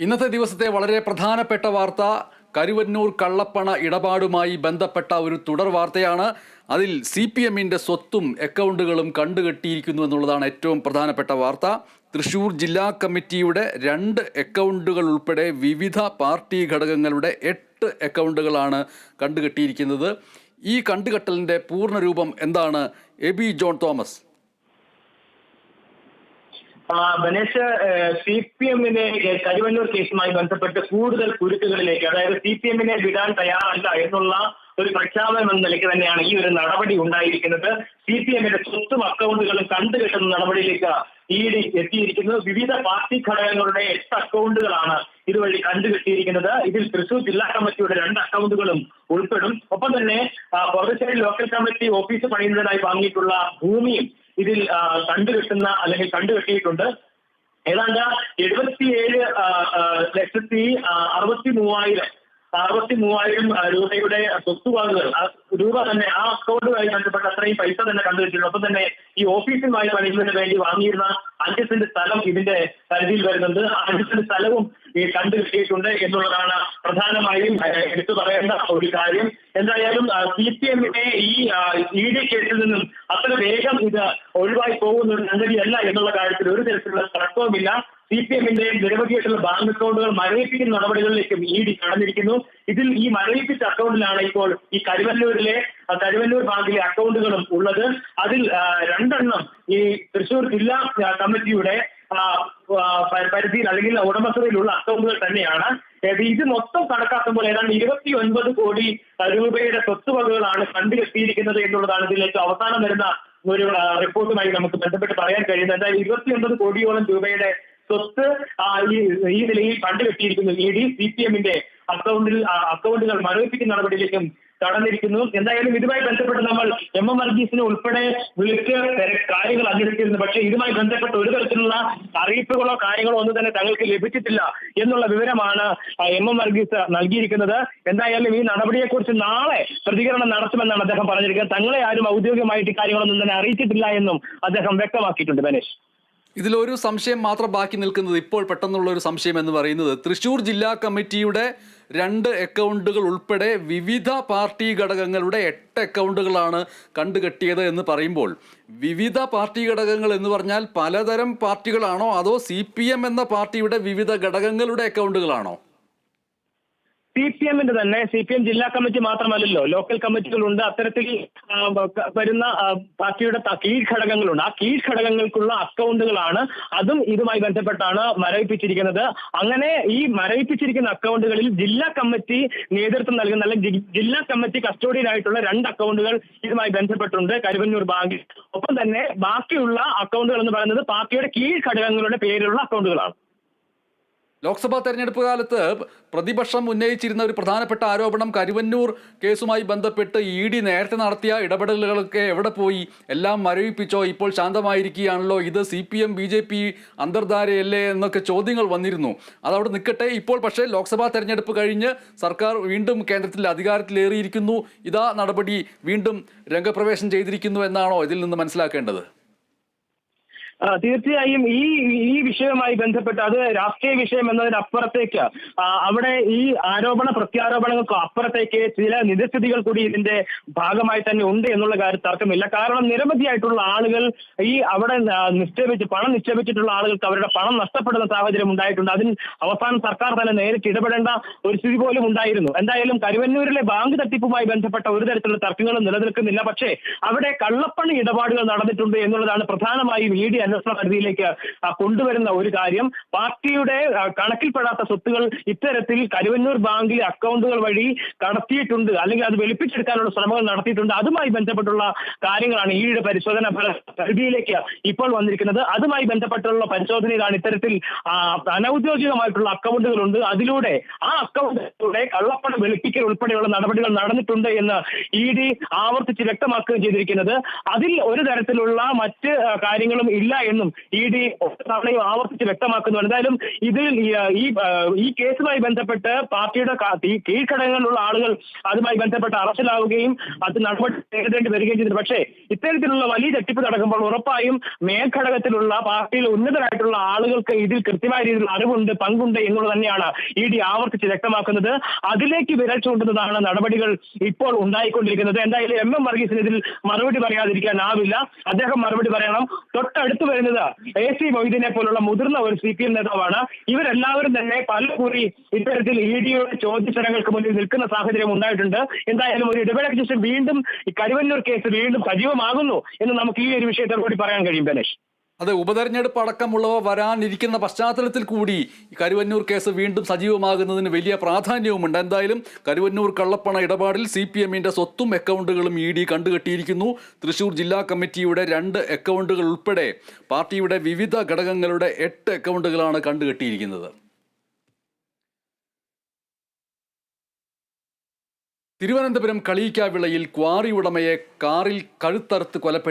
ഇന്നത്തെ ദിവസത്തെ വളരെ പ്രധാനപ്പെട്ട വാർത്ത കരുവന്നൂർ കള്ളപ്പണ ഇടപാടുമായി ബന്ധപ്പെട്ട ഒരു തുടർ വാർത്തയാണ്. അതിൽ സി പി എമ്മിന്റെ സ്വത്തും അക്കൗണ്ടുകളും കണ്ടുകെട്ടിയിരിക്കുന്നു എന്നുള്ളതാണ് ഏറ്റവും പ്രധാനപ്പെട്ട വാർത്ത. തൃശൂർ ജില്ലാ കമ്മിറ്റിയുടെ രണ്ട് അക്കൗണ്ടുകൾ ഉൾപ്പെടെ വിവിധ പാർട്ടി ഘടകങ്ങളുടെ എട്ട് അക്കൗണ്ടുകളാണ് കണ്ടുകെട്ടിയിരിക്കുന്നത്. ഈ കണ്ടുകെട്ടലിന്റെ പൂർണരൂപം എന്താണ്? എബി ജോൺ തോമസ്. ബനേഷ് സി പി എമ്മിനെ കരുവന്നൂർ കേസുമായി ബന്ധപ്പെട്ട് കൂടുതൽ കുരുക്കുകളിലേക്ക് അതായത് സി പി എമ്മിനെ വിടാൻ തയ്യാറല്ല എന്നുള്ള ഒരു പ്രഖ്യാപനം എന്ന നിലയ്ക്ക് തന്നെയാണ് ഈ ഒരു നടപടി ഉണ്ടായിരിക്കുന്നത്. സി പി എമ്മിന്റെ സ്വത്തും അക്കൗണ്ടുകളും കണ്ടുകെട്ടുന്ന നടപടിയിലേക്ക് ഇ ഡി എത്തിയിരിക്കുന്നത് വിവിധ പാർട്ടി ഘടകങ്ങളുടെ എട്ട് അക്കൗണ്ടുകളാണ് ഇതുവഴി കണ്ടുകെട്ടിയിരിക്കുന്നത് ഇതിൽ തൃശൂർ ജില്ലാ കമ്മിറ്റിയുടെ രണ്ട് അക്കൗണ്ടുകളും ഉൾപ്പെടും. ഒപ്പം തന്നെ പുറത്തുശ്ശേരി ലോക്കൽ കമ്മിറ്റി ഓഫീസ് പണിയുന്നതിനായി വാങ്ങിയിട്ടുള്ള ഭൂമിയും ഇതിൽ കണ്ടുകിട്ടുന്ന അല്ലെങ്കിൽ കണ്ടുകെട്ടിയിട്ടുണ്ട് ഏതാണ്ട് എഴുപത്തിയേഴ് ലക്ഷത്തി അറുപത്തി മൂവായിരം അറുപത്തി മൂവായിരം രൂപയുടെ സ്വത്തുവകകൾ രൂപ തന്നെ ആ അക്കൗണ്ടുമായി ബന്ധപ്പെട്ട അത്രയും പൈസ തന്നെ കണ്ടുവച്ചിട്ടുണ്ട്. ഒപ്പം തന്നെ ഈ ഓഫീസുമായി പണിയുന്നതിന് വേണ്ടി വാങ്ങിയിരുന്ന അഞ്ച് സെന്റ് സ്ഥലം ഇതിന്റെ പരിധിയിൽ വരുന്നുണ്ട്. ആ അഞ്ച് സെന്റ് സ്ഥലവും ഈ കണ്ടുകിട്ടിയിട്ടുണ്ട് എന്നുള്ളതാണ് പ്രധാനമായും എടുത്തു പറയേണ്ട ഒരു കാര്യം. എന്തായാലും സി പി എമ്മിനെ ഈ ഇ ഡി കേസിൽ നിന്നും അത്ര വേഗം ഇത് ഒഴിവായി പോകുന്ന ഒരു സംഗതിയല്ല എന്നുള്ള കാര്യത്തിൽ ഒരു തരത്തിലുള്ള തർക്കവുമില്ല. സി പി എമ്മിന്റെ നിരവധിയായിട്ടുള്ള ബാങ്ക് അക്കൗണ്ടുകൾ മരവിപ്പിക്കുന്ന നടപടികളിലേക്കും ഇ ഡി കടന്നിരിക്കുന്നു. ഇതിൽ ഈ മരവിപ്പിച്ച അക്കൗണ്ടിലാണ് ഇപ്പോൾ ഈ കരുവല്ലൂരിലെ കരുവല്ലൂർ ബാങ്കിലെ അക്കൗണ്ടുകളും ഉള്ളത്. അതിൽ രണ്ടെണ്ണം ഈ തൃശൂർ ജില്ലാ കമ്മിറ്റിയുടെ പരിധിയിൽ അല്ലെങ്കിൽ ഉടമസ്ഥതയിലുള്ള അക്കൗണ്ടുകൾ തന്നെയാണ്. ഇത് മൊത്തം കണക്കാക്കുമ്പോൾ ഏതാണ്ട് ഇരുപത്തി ഒൻപത് കോടി രൂപയുടെ സ്വത്തുവകകളാണ് കണ്ടുകെട്ടിയിരിക്കുന്നത് എന്നുള്ളതാണ് ഇതിലേക്ക് അവസാനം വരുന്ന ഒരു റിപ്പോർട്ടുമായി നമുക്ക് ബന്ധപ്പെട്ട് പറയാൻ കഴിയുന്നത്. എന്തായാലും ഇരുപത്തി ഒൻപത് കോടിയോളം രൂപയുടെ സ്വത്ത് ഈ നിലയിൽ കണ്ടുകെട്ടിയിരിക്കുന്നു ഇ ഡി സി പി എമ്മിന്റെ അക്കൗണ്ടിൽ അക്കൗണ്ടുകൾ മരവിപ്പിക്കുന്ന നടപടിയിലേക്കും കടന്നിരിക്കുന്നു. എന്തായാലും ഇതുമായി ബന്ധപ്പെട്ട് നമ്മൾ എം. എം. വർഗീസിനെ ഉൾപ്പെടെ വിളിച്ച് കാര്യങ്ങൾ അന്വേഷിച്ചിരുന്നു. പക്ഷേ ഇതുമായി ബന്ധപ്പെട്ട് ഒരു തരത്തിലുള്ള അറിയിപ്പുകളോ കാര്യങ്ങളോ ഒന്നും തന്നെ തങ്ങൾക്ക് ലഭിച്ചിട്ടില്ല എന്നുള്ള വിവരമാണ് എം. എം. വർഗീസ് നൽകിയിരിക്കുന്നത്. എന്തായാലും ഈ നടപടിയെക്കുറിച്ച് നാളെ പ്രതികരണം നടത്തുമെന്നാണ് അദ്ദേഹം പറഞ്ഞിരിക്കുന്നത്. തങ്ങളെ ആരും ഔദ്യോഗികമായിട്ട് കാര്യങ്ങളൊന്നും തന്നെ അറിയിച്ചിട്ടില്ല എന്നും അദ്ദേഹം വ്യക്തമാക്കിയിട്ടുണ്ട് ബനേഷ് ഇതിലൊരു സംശയം മാത്രം ബാക്കി നിൽക്കുന്നത് ഇപ്പോൾ പെട്ടെന്നുള്ള ഒരു സംശയം എന്ന് പറയുന്നത് തൃശൂർ ജില്ലാ കമ്മിറ്റിയുടെ രണ്ട് അക്കൗണ്ടുകൾ ഉൾപ്പെടെ വിവിധ പാർട്ടി ഘടകങ്ങളുടെ എട്ട് അക്കൗണ്ടുകളാണ് കണ്ടുകെട്ടിയത് എന്ന് പറയുമ്പോൾ വിവിധ പാർട്ടി ഘടകങ്ങൾ എന്ന് പറഞ്ഞാൽ പലതരം പാർട്ടികളാണോ അതോ സി എന്ന പാർട്ടിയുടെ വിവിധ ഘടകങ്ങളുടെ അക്കൗണ്ടുകളാണോ സി പി എമ്മിന്റെ തന്നെ സി പി എം ജില്ലാ കമ്മിറ്റി മാത്രമല്ലല്ലോ ലോക്കൽ കമ്മിറ്റികളുണ്ട്. അത്തരത്തിൽ വരുന്ന പാർട്ടിയുടെ കീഴ്ഘടകങ്ങളുണ്ട്. ആ കീഴ്ഘടകങ്ങൾക്കുള്ള അക്കൗണ്ടുകളാണ് അതും ഇതുമായി ബന്ധപ്പെട്ടാണ് മരവിപ്പിച്ചിരിക്കുന്നത്. അങ്ങനെ ഈ മരവിപ്പിച്ചിരിക്കുന്ന അക്കൗണ്ടുകളിൽ ജില്ലാ കമ്മിറ്റി നേതൃത്വം നൽകുന്ന അല്ലെങ്കിൽ ജില്ലാ കമ്മിറ്റി കസ്റ്റോഡിയനായിട്ടുള്ള രണ്ട് അക്കൗണ്ടുകൾ ഇതുമായി ബന്ധപ്പെട്ടുണ്ട് കരുവന്നൂർ ബാങ്കിൽ ഒപ്പം തന്നെ ബാക്കിയുള്ള അക്കൗണ്ടുകൾ എന്ന് പറയുന്നത് പാർട്ടിയുടെ കീഴ്ഘടകങ്ങളുടെ പേരിലുള്ള അക്കൗണ്ടുകളാണ്. ലോക്സഭാ തെരഞ്ഞെടുപ്പ് കാലത്ത് പ്രതിപക്ഷം ഉന്നയിച്ചിരുന്ന ഒരു പ്രധാനപ്പെട്ട ആരോപണം കരുവന്നൂർ കേസുമായി ബന്ധപ്പെട്ട് ഇ ഡി നേരത്തെ നടത്തിയ ഇടപെടലുകളൊക്കെ എവിടെ പോയി? എല്ലാം മരവിപ്പിച്ചോ? ഇപ്പോൾ ശാന്തമായിരിക്കുകയാണല്ലോ. ഇത് C P M B J P അന്തർധാരയല്ലേ എന്നൊക്കെ ചോദ്യങ്ങൾ വന്നിരുന്നു. അതവിടെ നിൽക്കട്ടെ. ഇപ്പോൾ പക്ഷേ ലോക്സഭാ തെരഞ്ഞെടുപ്പ് കഴിഞ്ഞ് സർക്കാർ വീണ്ടും കേന്ദ്രത്തിൽ അധികാരത്തിലേറിയിരിക്കുന്നു. ഇതാ നടപടി വീണ്ടും രംഗപ്രവേശം ചെയ്തിരിക്കുന്നു എന്നാണോ ഇതിൽ നിന്ന് മനസ്സിലാക്കേണ്ടത്? തീർച്ചയായും ഈ ഈ വിഷയവുമായി ബന്ധപ്പെട്ട് അത് രാഷ്ട്രീയ വിഷയം എന്നതിനപ്പുറത്തേക്ക് അവിടെ ഈ ആരോപണ പ്രത്യാരോപണങ്ങൾക്ക് അപ്പുറത്തേക്ക് ചില നിരസ്ഥിതികൾ കൂടി ഇതിന്റെ ഭാഗമായി തന്നെ ഉണ്ട് എന്നുള്ള കാര്യം തർക്കമില്ല. കാരണം നിരവധിയായിട്ടുള്ള ആളുകൾ ഈ അവിടെ നിക്ഷേപിച്ച് പണം നിക്ഷേപിച്ചിട്ടുള്ള ആളുകൾക്ക് അവരുടെ പണം നഷ്ടപ്പെടുന്ന സാഹചര്യം ഉണ്ടായിട്ടുണ്ട്. അതിൽ അവസാനം സർക്കാർ തന്നെ നേരിട്ട് ഇടപെടേണ്ട ഒരു സ്ഥിതി പോലും ഉണ്ടായിരുന്നു. എന്തായാലും കരുവന്നൂരിലെ ബാങ്ക് തട്ടിപ്പുമായി ബന്ധപ്പെട്ട ഒരു തരത്തിലുള്ള തർക്കങ്ങളും നിലനിൽക്കുന്നില്ല. പക്ഷേ അവിടെ കള്ളപ്പണി ഇടപാടുകൾ നടന്നിട്ടുണ്ട് എന്നുള്ളതാണ് പ്രധാനമായും ഇ ഡി അന്വേഷണ പരിധിയിലേക്ക് കൊണ്ടുവരുന്ന ഒരു കാര്യം പാർട്ടിയുടെ കണക്കിൽപ്പെടാത്ത സ്വത്തുകൾ ഇത്തരത്തിൽ കരുവന്നൂർ ബാങ്കിലെ അക്കൗണ്ടുകൾ വഴി കടത്തിയിട്ടുണ്ട് അല്ലെങ്കിൽ അത് വെളുപ്പിച്ചെടുക്കാനുള്ള ശ്രമങ്ങൾ നടത്തിയിട്ടുണ്ട്. അതുമായി ബന്ധപ്പെട്ടുള്ള കാര്യങ്ങളാണ് ഈയുടെ പരിശോധന പരിധിയിലേക്ക് ഇപ്പോൾ വന്നിരിക്കുന്നത്. അതുമായി ബന്ധപ്പെട്ടുള്ള പരിശോധനയിലാണ് ഇത്തരത്തിൽ അനൌദ്യോഗികമായിട്ടുള്ള അക്കൗണ്ടുകളുണ്ട്. അതിലൂടെ ആ അക്കൗണ്ടിലൂടെ കള്ളപ്പണം വെളുപ്പിക്കൽ ഉൾപ്പെടെയുള്ള നടപടികൾ നടന്നിട്ടുണ്ട് എന്ന് ഇ ഡി ആവർത്തിച്ച് വ്യക്തമാക്കുകയും ചെയ്തിരിക്കുന്നത്. അതിൽ ഒരു തരത്തിലുള്ള മറ്റ് കാര്യങ്ങളും ഇല്ല എന്നും ഇ ഡി തവണയും ആവർത്തിച്ച് വ്യക്തമാക്കുന്നു എന്തായാലും ഇതിൽ ഈ, ഈ കേസുമായി ബന്ധപ്പെട്ട് പാർട്ടിയുടെ കീഴ്ഘടകങ്ങളിലുള്ള ആളുകൾ അതുമായി ബന്ധപ്പെട്ട് അറസ്റ്റിലാവുകയും അത് നടപടി നേരിടേണ്ടി വരികയും ചെയ്തു പക്ഷേ ഇത്തരത്തിലുള്ള വലിയ തട്ടിപ്പ് നടക്കുമ്പോൾ ഉറപ്പായും മേൽഘടകത്തിലുള്ള പാർട്ടിയിൽ ഉന്നതരായിട്ടുള്ള ആളുകൾക്ക് ഇതിൽ കൃത്യമായ രീതിയിൽ അറിവുണ്ട് പങ്കുണ്ട് എന്നുള്ളത് തന്നെയാണ് ഇ ഡി ആവർത്തിച്ച് വ്യക്തമാക്കുന്നത്. അതിലേക്ക് വിരൽ ചൂണ്ടുന്നതാണ് നടപടികൾ ഇപ്പോൾ ഉണ്ടായിക്കൊണ്ടിരിക്കുന്നത്. എന്തായാലും എം എം വർഗീസിന് ഇതിൽ മറുപടി പറയാതിരിക്കാനാവില്ല അദ്ദേഹം മറുപടി പറയണം. തൊട്ടടുത്ത് വരുന്നത്. എ സി മൊയ്തീനെ പോലുള്ള മുതിർന്ന ഒരു സി പി എം നേതാവാണ്. ഇവരെല്ലാവരും തന്നെ പലകുറി ഇത്തരത്തിൽ ഇ ഡിയുടെ ചോദ്യചരങ്ങൾക്ക് മുന്നിൽ നിൽക്കുന്ന സാഹചര്യം ഉണ്ടായിട്ടുണ്ട്. എന്തായാലും ഒരു ഇടവേളയ്ക്ക് ശേഷം വീണ്ടും ഈ കരുവന്നൂർ കേസ് വീണ്ടും സജീവമാകുന്നു എന്ന് നമുക്ക് ഈ ഒരു വിഷയത്തോട് കൂടി പറയാൻ കഴിയും ഗണേഷ്. അതെ ഉപതെരഞ്ഞെടുപ്പ് അടക്കമുള്ളവ വരാനിരിക്കുന്ന പശ്ചാത്തലത്തിൽ കൂടി കരുവന്നൂർ കേസ് വീണ്ടും സജീവമാകുന്നതിന് വലിയ പ്രാധാന്യവുമുണ്ട്. എന്തായാലും കരുവന്നൂർ കള്ളപ്പണ ഇടപാടിൽ സി പി എമ്മിന്റെ സ്വത്തും അക്കൗണ്ടുകളും ഇ ഡി കണ്ടുകെട്ടിയിരിക്കുന്നു. തൃശൂർ ജില്ലാ കമ്മിറ്റിയുടെ രണ്ട് അക്കൗണ്ടുകൾ ഉൾപ്പെടെ പാർട്ടിയുടെ വിവിധ ഘടകങ്ങളുടെ എട്ട് അക്കൗണ്ടുകളാണ് കണ്ടുകെട്ടിയിരിക്കുന്നത്. തിരുവനന്തപുരം കളിയിക്കാവിളയിൽ ക്വാറി ഉടമയെ കാറിൽ കഴുത്തറുത്ത് കൊലപ്പെടുത്തി